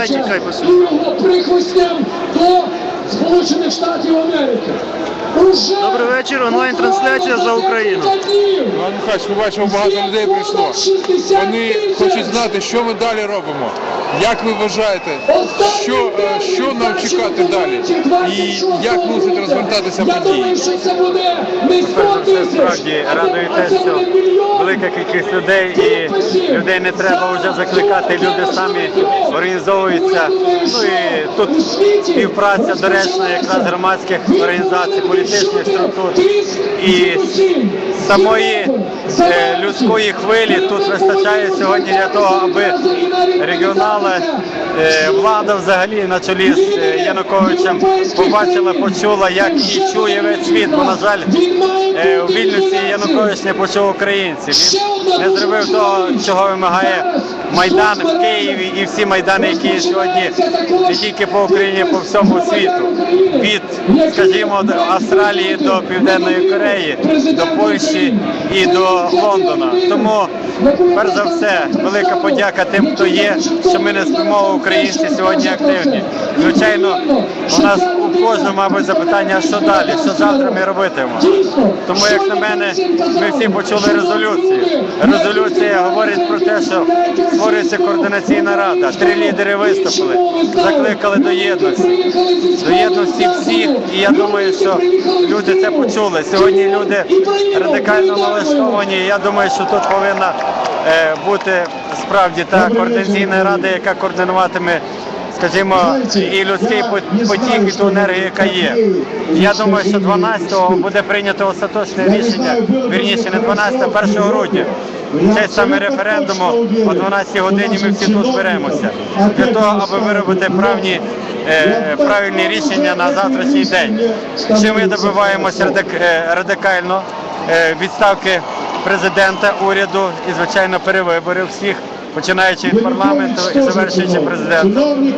Передайте, хай посвідчить. прихвостям до Сполучених Штатів Америки. Уже Добрий вечір, онлайн-трансляція за Україну. Іван Михайлович, ми бачимо, багато людей прийшло. Вони хочуть знати, що ми далі робимо. Як ви вважаєте, що, е, що нам чекати далі? І як мусить розвертатися Я події? думаю, що це буде не 100 Перш за все, тисяч, а радує те, це що буде мільйон. велика кількість людей і людей не треба вже закликати. Люди самі організовуються. Ну і тут співпраця доречна якраз громадських організацій, політичних структур і самої е, людської хвилі тут вистачає сьогодні для того, аби регіонали, е, влада взагалі на чолі з е, Януковичем побачила, почула, як і чує весь світ. Бо на жаль, у Вільнюсі Янукович не почув українців. Він не зробив того, чого вимагає Майдан в Києві і всі майдани, які сьогодні не тільки по Україні, а по всьому світу. Від, скажімо, Австралії до Південної Кореї, до Польщі і до Лондона. Тому, перш за все, велика подяка тим, хто є, що ми не спимо, українці сьогодні активні. Звичайно, у нас у мабуть, запитання, що далі, що завтра ми робитимемо. Тому, як на мене, ми всі почули резолюцію. Резолюція говорить про те, що створюється координаційна рада. Три лідери виступили, закликали до єдності. До єдності всіх, і я думаю, що люди це почули. Сьогодні люди радикально налаштовані. Я думаю, що тут повинна е, бути справді та координаційна рада, яка координуватиме. Скажімо, і людський потік, і ту енергію, яка є. Я думаю, що 12-го буде прийнято остаточне рішення, вірніше не 12, а 1 грудня. Честь саме референдуму о 12 годині ми всі тут зберемося. для того, аби виробити правні, е, правильні рішення на завтрашній день. Чи ми добиваємося е, радикально е, відставки президента, уряду і, звичайно, перевиборів всіх, починаючи від парламенту і завершуючи президентом.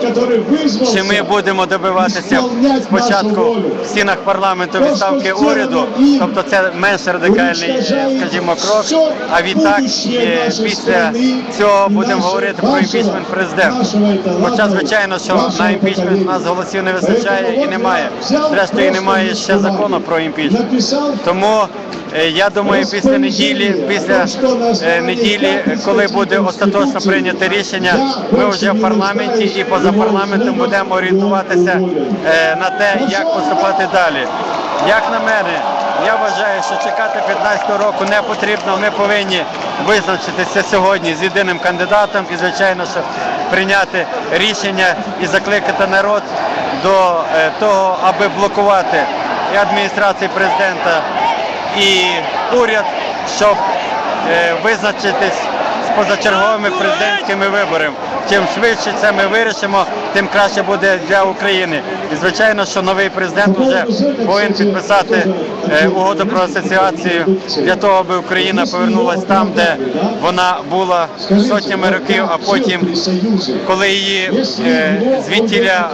Чи ми будемо добиватися спочатку в стінах парламенту відставки уряду, тобто це менш радикальний, скажімо, крок. А відтак е, після цього будемо говорити про імпічмент президента. Хоча, звичайно, що на імпічмент нас голосів не вистачає і немає. Зрештою, немає ще закону про імпічмент. Тому я думаю, після неділі, після е, неділі, коли буде остаточно прийнято рішення, ми вже в парламенті і поза парламентом будемо орієнтуватися е, на те, як поступати далі. Як на мене, я вважаю, що чекати 15 року не потрібно. Ми повинні визначитися сьогодні з єдиним кандидатом і, звичайно, що прийняти рішення і закликати народ до е, того, аби блокувати і адміністрацію президента і уряд, щоб е, визначитись позачерговими президентськими виборами. Чим швидше це ми вирішимо, тим краще буде для України. І звичайно, що новий президент вже повинен підписати е, угоду про асоціацію для того, аби Україна повернулася там, де вона була сотнями років, а потім, коли її е, звідтіля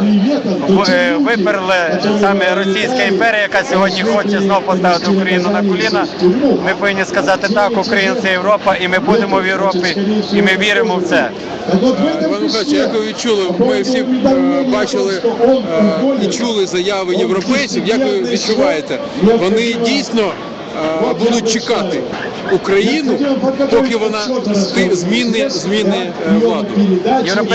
е, виперли саме Російська імперія, яка сьогодні хоче знову поставити Україну на коліна. Ми повинні сказати так, Україна це Європа, і ми будемо в Європі, і ми віримо в це. Михайлович, як ви відчули, ми всі е, бачили е, і чули заяви європейців. Як ви відчуваєте? Вони дійсно будуть чекати Україну, поки вона зміни зміни е, владу.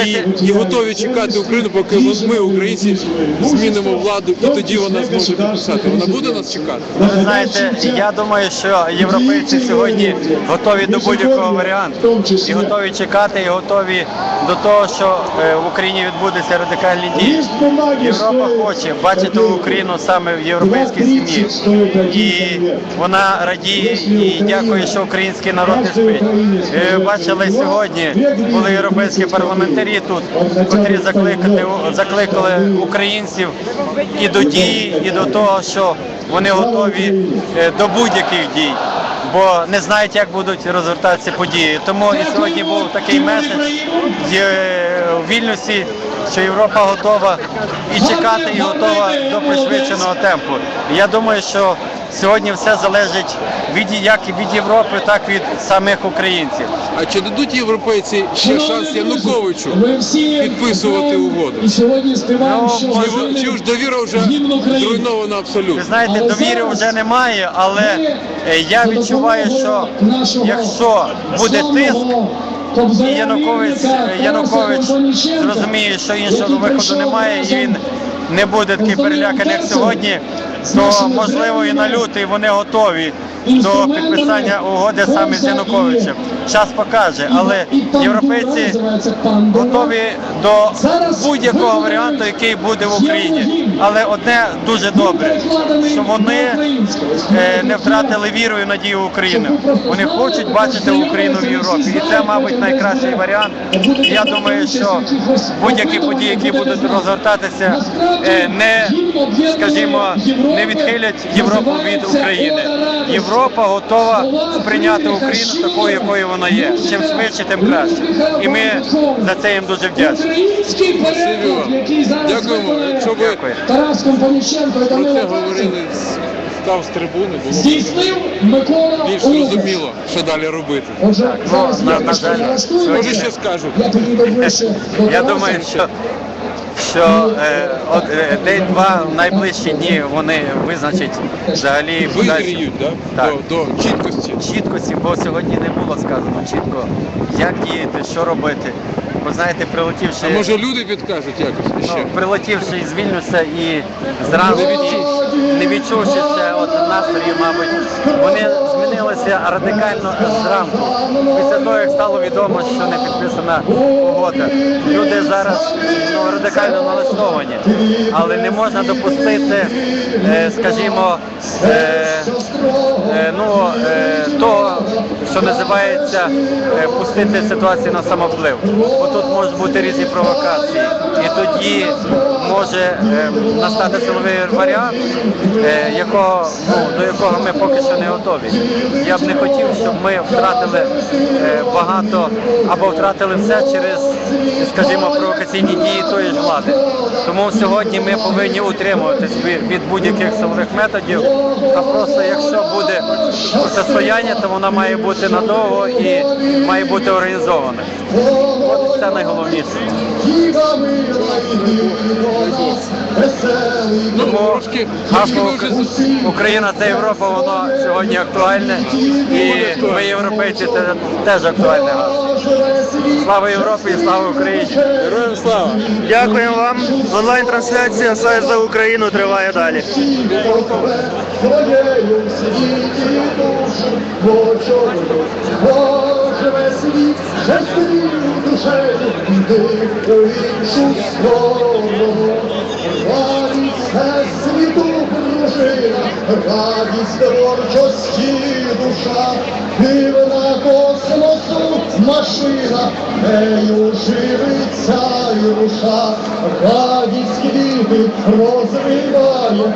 І, і готові чекати Україну, поки ми, українці, змінимо владу, і тоді вона зможе підписати. Вона буде нас чекати. Ви знаєте, я думаю, що європейці сьогодні готові до будь-якого варіанту і готові чекати, і готові до того, що е, в Україні відбудеться радикальні дії. Європа хоче бачити Україну саме в європейській сім'ї, і вона радіє і дякує, що український народ не спить. Е, Бачили сьогодні, були європейські парламентарі тут, котрі закликати закликали українців і до дії, і до того, що вони готові е, до будь-яких дій. Бо не знають, як будуть розвертатися події. Тому і сьогодні був такий меседж в Вільнюсі, що Європа готова і чекати, і готова до пришвидшеного темпу. Я думаю, що сьогодні все залежить від як від Європи, так і від самих українців. А чи дадуть європейці ще шанс Януковичу підписувати угоду? І сьогодні співаємо, Ну, що Чи, ж довіра вже зруйнована абсолютно? Ви знаєте, Але довіри вже немає, але е, я відчуваю, що якщо буде тиск, і Янукович, Янукович зрозуміє, що іншого виходу немає, і він не буде такий переляканий, як сьогодні, то можливо і на лютий вони готові до підписання угоди саме з Януковичем. Час покаже, але європейці готові до будь-якого варіанту, який буде в. Україні. Але одне дуже добре, що вони е, не втратили віру і надію в Україну. Вони хочуть бачити Україну в Європі, і це, мабуть, найкращий варіант. Я думаю, що будь-які події, які будуть розгортатися, е, не скажімо, не відхилять Європу від України. Європа готова сприйняти Україну такою, якою вона є. Чим швидше, тим краще. І ми за це їм дуже вдячні. Український Спасибі який зараз Дякуємо. Якщо ви Тарас Компаніченко і про це говорили з- став з трибуни, було здійснив Микола більш зрозуміло, що далі робити. Отже, ну, на- жаль, Може ще скажуть. Я думаю, що, що е, от, е, день-два в найближчі дні вони визначать взагалі Визріють да? Так. До, до чіткості. чіткості, бо сьогодні не було сказано чітко, як діяти, що робити. Ви знаєте, прилетівши, А може люди підкажуть якось ще? ну, прилетівши із Вільнюса і зранку не, відчу, відчувши ще от настрої, мабуть, вони змінилися радикально зранку. Після того, як стало відомо, що не підписана угода. Люди зараз ну, радикально налаштовані, але не можна допустити, е, скажімо, е, е, ну, того, що називається е, пустити ситуацію на самовплив. Бо тут можуть бути різні провокації. І тоді може е, настати силовий варіант, е, якого, ну, до якого ми поки що не готові. Я б не хотів, щоб ми втратили багато або втратили все через, скажімо, провокаційні дії тої ж влади. Тому сьогодні ми повинні утримуватись від будь-яких силових методів, а просто якщо буде протистояння, то вона має бути надовго і має бути організовано. От це найголовніше. Тому гасло Україна це Європа, воно сьогодні актуальне. І ми, європейці, це теж актуальне гасло. Слава Європі і слава Україні! Героям слава! Дякуємо вам. Онлайн-трансляція «Сайт за Україну триває далі. Боже світ, вже душею, йди у іншу сторону. Радість творчості душа, дивна космосу машина, нею живиться і душа, радість квіти розвиває.